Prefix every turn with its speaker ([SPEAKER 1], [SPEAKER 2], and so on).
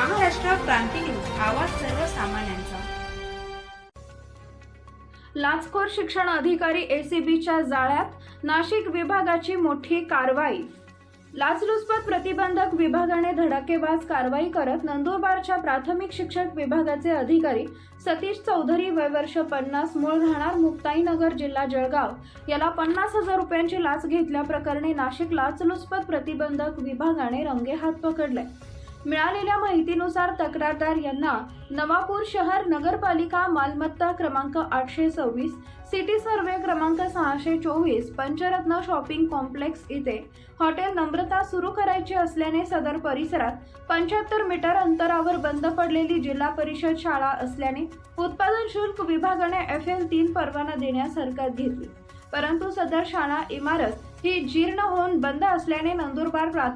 [SPEAKER 1] महाराष्ट्र क्रांती news आवाज सर्वसामान्यांचा.
[SPEAKER 2] लाचखोर शिक्षण अधिकारी एसीबीच्या जाळ्यात नाशिक विभागाची मोठी कारवाई. लाचलुचपत प्रतिबंधक विभागाने धडाकेबाज कारवाई करत नंदुरबारच्या प्राथमिक शिक्षक विभागाचे अधिकारी सतीश चौधरी वय वर्ष पन्नास मूळ राहणार मुक्ताईनगर जिल्हा जळगाव. याला पन्नास हजार रुपयांची लाच घेतल्याप्रकरणी नाशिक लाचलुचपत प्रतिबंधक विभागाने रंगेहात पकडले मिळालेल्या माहितीनुसार तक्रारदार यांना नवापूर शहर नगरपालिका मालमत्ता क्रमांक आठशे सव्वीस सिटी सर्वे क्रमांक सहाशे चोवीस पंचरत्न शॉपिंग कॉम्प्लेक्स इथे हॉटेल नम्रता सुरू करायची असल्याने सदर परिसरात पंच्याहत्तर मीटर अंतरावर बंद पडलेली जिल्हा परिषद शाळा असल्याने उत्पादन शुल्क विभागाने एफ एल तीन परवाना देण्यास हरकत घेतली. परंतु सदर शाळा इमारत ही जीर्ण होऊन बंद असल्याने नंदुरबार प्राथमिक